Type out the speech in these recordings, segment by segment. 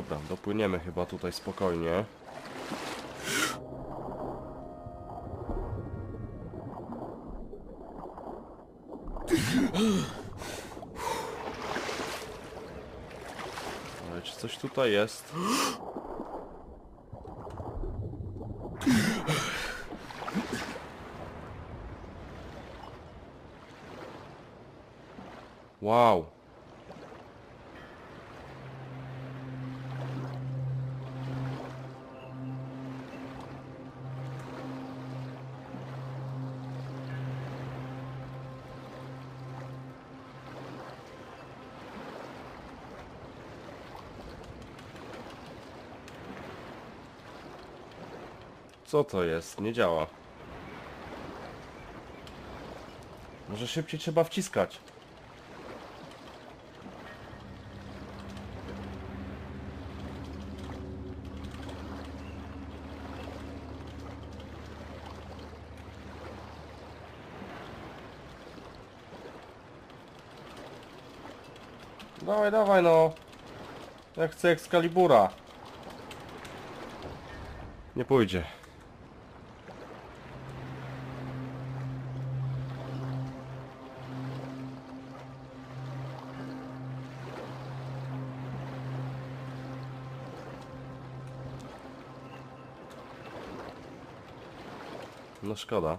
dobra, dopłyniemy chyba tutaj spokojnie. Ale czy coś tutaj jest? Wow. Co to jest? Nie działa. Może szybciej trzeba wciskać. Dawaj, dawaj no. Ja chcę Excalibura. Nie pójdzie. No szkoda.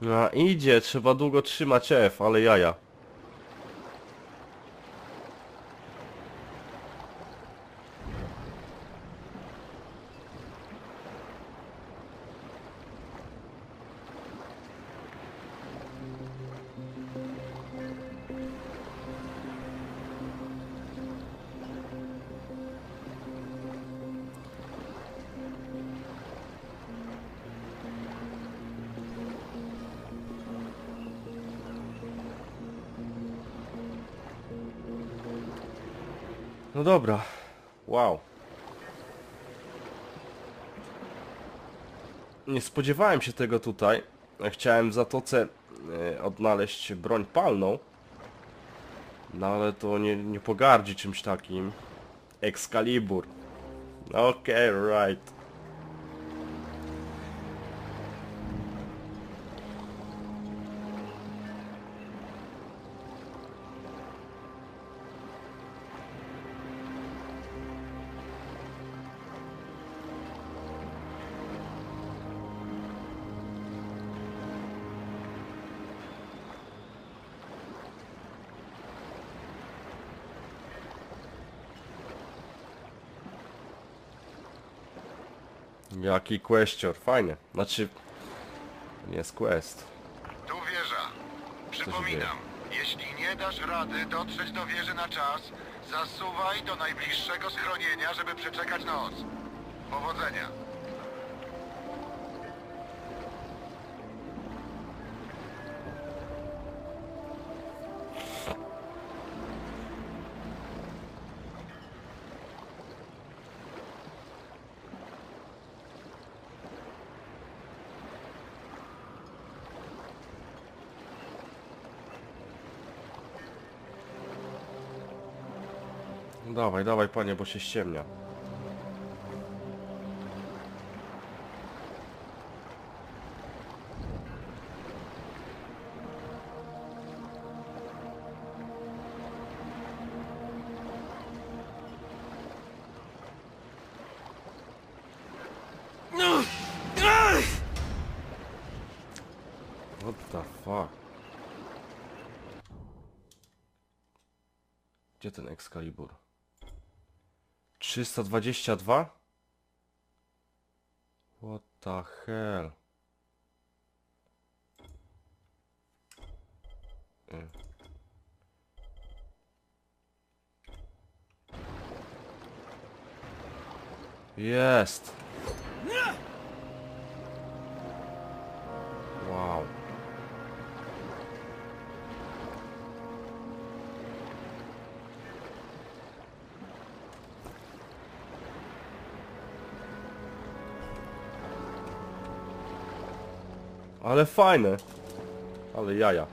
No idzie, trzeba długo trzymać F, ale jaja. No dobra. Wow. Nie spodziewałem się tego tutaj. Chciałem w zatoce e, odnaleźć broń palną. No ale to nie, nie pogardzi czymś takim. Excalibur. Okej, right. Jaki questor, fajnie. Znaczy, nie jest quest. Tu wieża. Przypominam, jeśli nie dasz rady dotrzeć do wieży na czas, zasuwaj do najbliższego schronienia, żeby przeczekać noc. Powodzenia. Dawaj, dawaj panie, bo się ściemnia. What ten Excalibur? 322? What the hell? Y. Jest! Ale fajne. Ale jaja.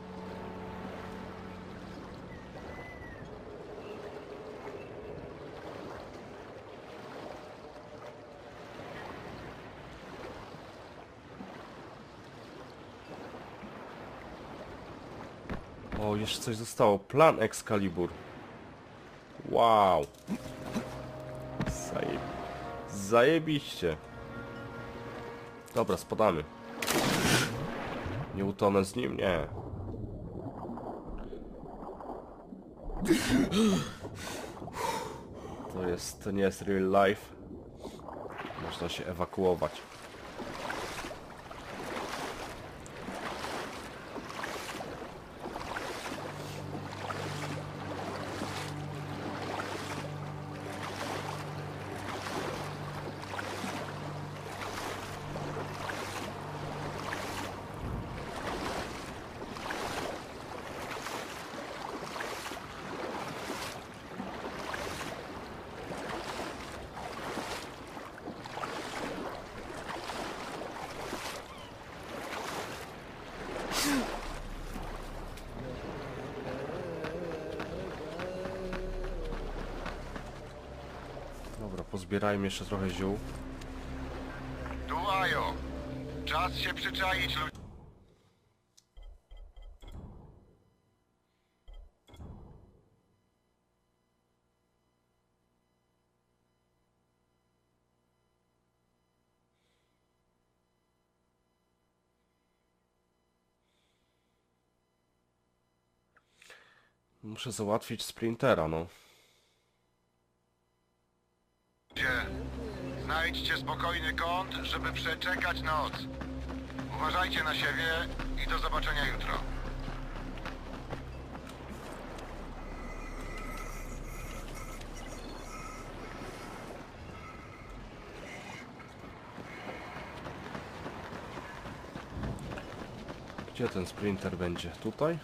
O, jeszcze coś zostało. Plan Excalibur. Wow. Zajeb... Zajebiście. Dobra, spadamy. Nie utonę z nim? Nie. To jest, to nie jest real life. Można się ewakuować. Dobra, pozbierajmy jeszcze trochę ziół. Tu Ajo. Czas się przyczaić, ludzie. Muszę załatwić sprintera, no. Znajdźcie spokojny kąt, żeby przeczekać noc. Uważajcie na siebie i do zobaczenia jutro. Gdzie ten sprinter będzie? Tutaj?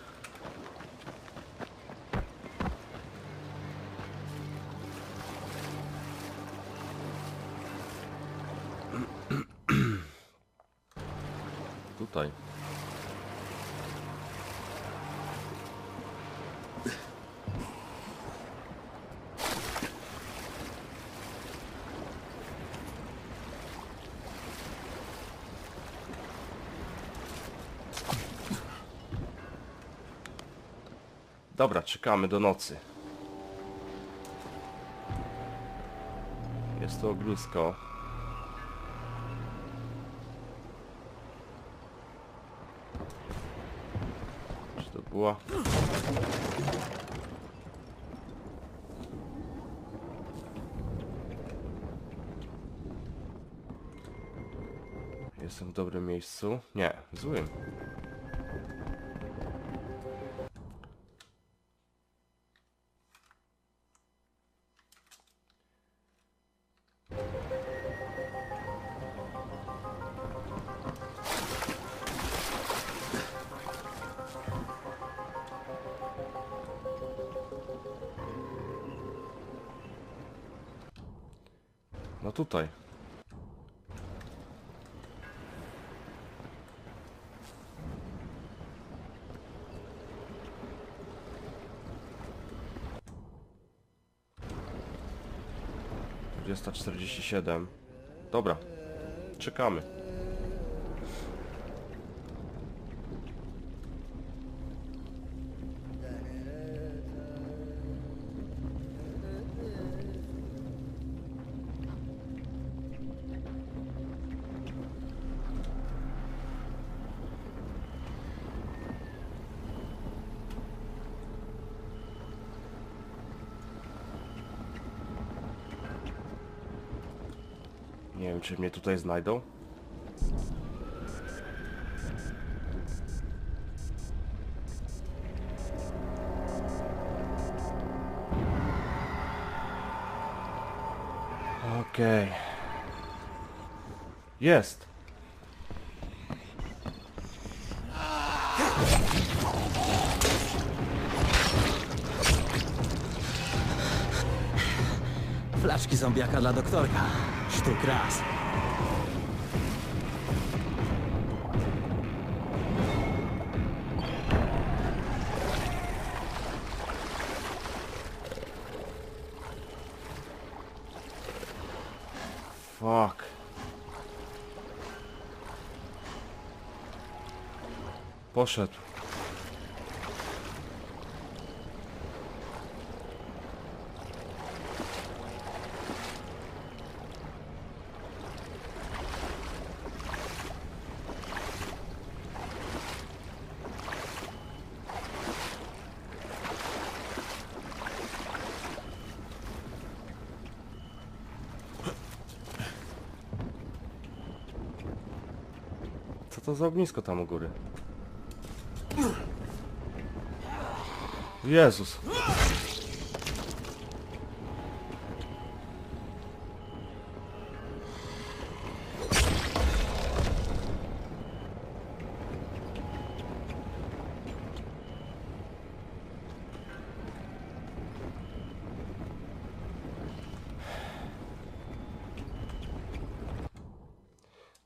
Tutaj. Dobra, czekamy do nocy. Jest to ognisko. Była? Jestem w dobrym miejscu? Nie, złym. No tutaj. Dwudziesta czterdzieści siedem. Dobra. Czekamy. Nie wiem, czy mnie tutaj znajdą. Okej. Jest. Flaszki zombiaka dla doktorka. estou aristocracia. Fuck. Poszedł. To za ognisko tam u góry? Jezus.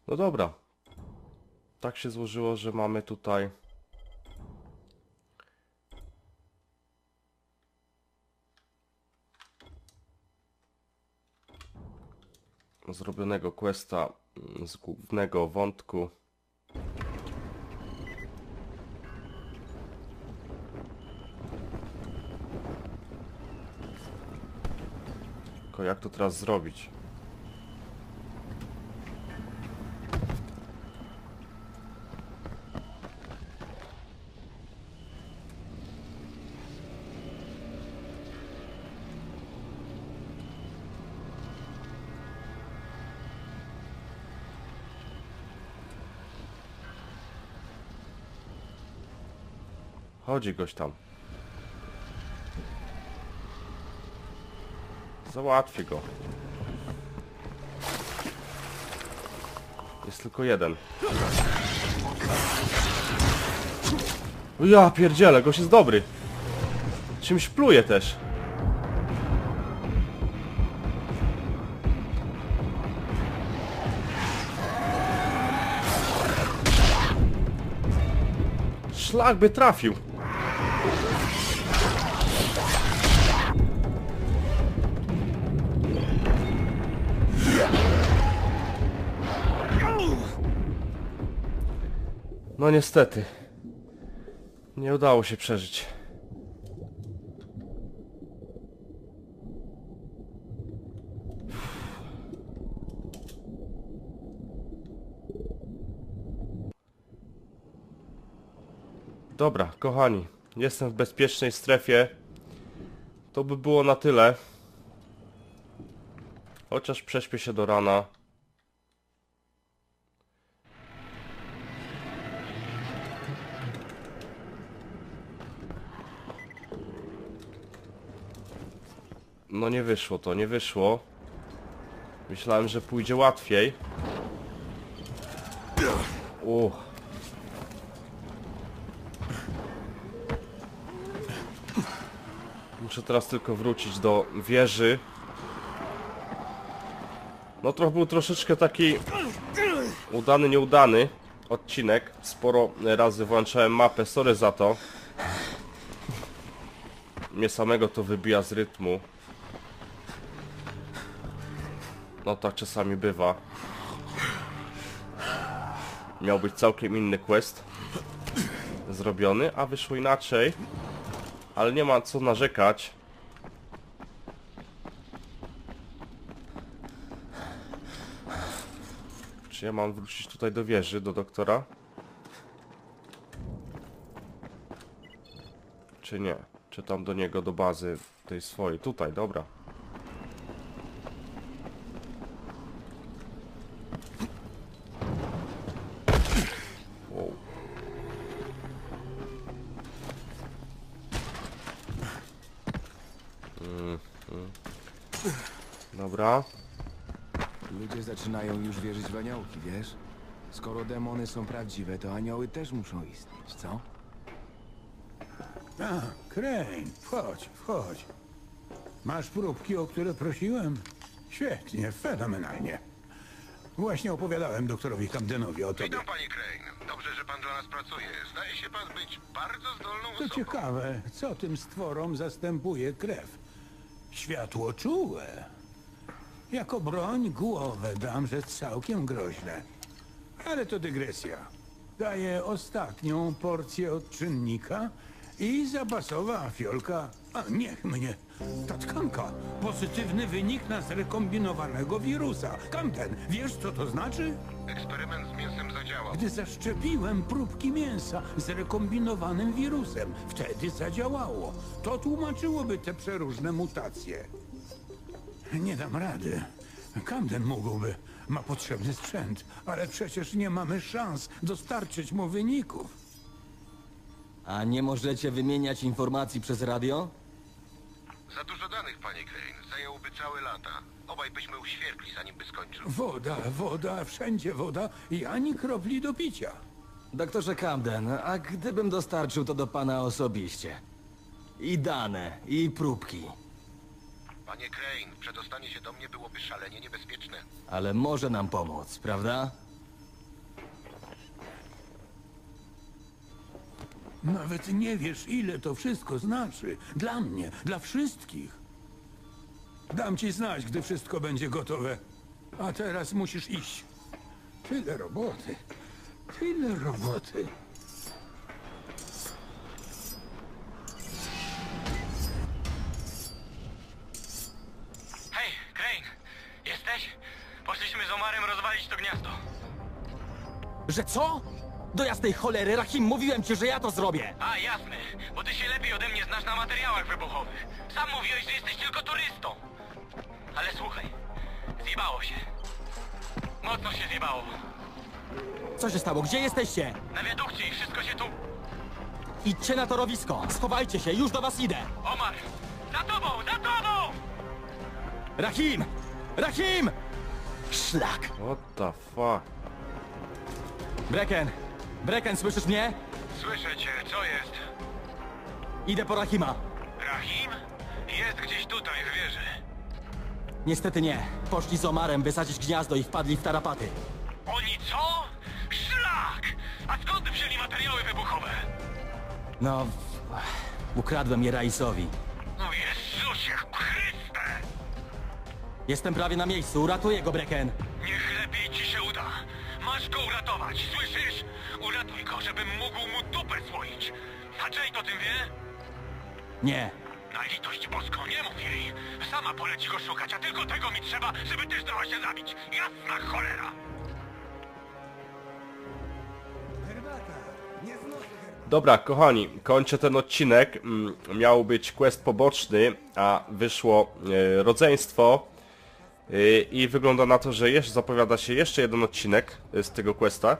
No dobra. Tak się złożyło, że mamy tutaj zrobionego questa mm, z głównego wątku. Tylko jak to teraz zrobić? Chodzi goś tam. Załatwię go. Jest tylko jeden. Ja pierdzielę, goś jest dobry. Czymś pluje też. Szlak by trafił. No niestety. Nie udało się przeżyć. Dobra, kochani. Jestem w bezpiecznej strefie. To by było na tyle. Chociaż prześpię się do rana. No nie wyszło to, nie wyszło. Myślałem, że pójdzie łatwiej. Uch. Muszę teraz tylko wrócić do wieży. No to był troszeczkę taki udany, nieudany odcinek. Sporo razy włączałem mapę, sorry za to. Mnie samego to wybija z rytmu. No tak czasami bywa. Miał być całkiem inny quest zrobiony, a wyszło inaczej. Ale nie ma co narzekać. Czy ja mam wrócić tutaj do wieży, do doktora? Czy nie? Czy tam do niego, do bazy tej swojej? Tutaj, dobra. Zaczynają już wierzyć w aniołki, wiesz? Skoro demony są prawdziwe, to anioły też muszą istnieć, co? A, Crane, wchodź, wchodź. Masz próbki, o które prosiłem? Świetnie, fenomenalnie. Właśnie opowiadałem doktorowi Camdenowi o tobie. Witam panie Crane. Dobrze, że pan dla nas pracuje. Zdaje się pan być bardzo zdolną To osobą. ciekawe, co tym stworom zastępuje krew? Światło czułe. Jako broń głowę dam, że całkiem groźne. Ale to dygresja. Daję ostatnią porcję odczynnika i zapasowa fiolka. A niech mnie. Ta tkanka. Pozytywny wynik na zrekombinowanego wirusa. Camden, wiesz co to znaczy? Eksperyment z mięsem zadziałał. Gdy zaszczepiłem próbki mięsa z rekombinowanym wirusem, wtedy zadziałało. To tłumaczyłoby te przeróżne mutacje. Nie dam rady. Camden mógłby. Ma potrzebny sprzęt, ale przecież nie mamy szans dostarczyć mu wyników. A nie możecie wymieniać informacji przez radio? Za dużo danych, panie Crane. Zajęłoby całe lata. Obaj byśmy uświerkli, zanim by skończył. Woda, woda, wszędzie woda i ani kropli do picia. Doktorze Camden, a gdybym dostarczył to do pana osobiście? I dane, i próbki. Panie Crane, przedostanie się do mnie byłoby szalenie niebezpieczne. Ale może nam pomóc, prawda? Nawet nie wiesz, ile to wszystko znaczy. Dla mnie, dla wszystkich. Dam ci znać, gdy wszystko będzie gotowe. A teraz musisz iść. Tyle roboty. Tyle roboty. Hej, Crane! Jesteś? Poszliśmy z Rozwalić to gniazdo. Że co? Do jasnej cholery, Rahim, mówiłem ci, że ja to zrobię! A, jasne, bo ty się lepiej ode mnie znasz na materiałach wybuchowych. Sam mówiłeś, że jesteś tylko turystą. Ale słuchaj, zjebało się. Mocno się zjebało. Co się stało? Gdzie jesteście? Na wiadukcie i wszystko się tu... Idźcie na torowisko! Schowajcie się, już do was idę! Omar! Za tobą, za tobą! Rahim! Rahim! Szlak! What the fuck? Brecken! Brecken, słyszysz mnie? Słyszę cię, co jest? Idę po Rahima. Rahim? Jest gdzieś tutaj, w wieży. Niestety nie. Poszli z Omarem wysadzić gniazdo i wpadli w tarapaty. Oni co? Szlak! A skąd wzięli materiały wybuchowe? No, w- ukradłem je Raisowi. Jestem prawie na miejscu, uratuję go, Brecken. Niech lepiej ci się uda. Masz go uratować, słyszysz? Uratuj go, żebym mógł mu dupę słoić. A Jade o tym wie? Nie. Na litość boską, nie mów jej. Sama poleci go szukać, a tylko tego mi trzeba, żeby też dała się zabić. Jasna cholera! Dobra, kochani, kończę ten odcinek. Mm, Miał być quest poboczny, a wyszło e, rodzeństwo. E, I wygląda na to, że jeszcze zapowiada się jeszcze jeden odcinek e, z tego questa.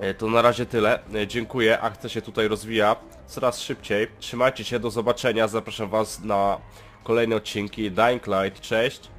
E, To na razie tyle. Dziękuję, akcja się tutaj rozwija coraz szybciej. Trzymajcie się, do zobaczenia. Zapraszam Was na kolejne odcinki. Dying Light, cześć.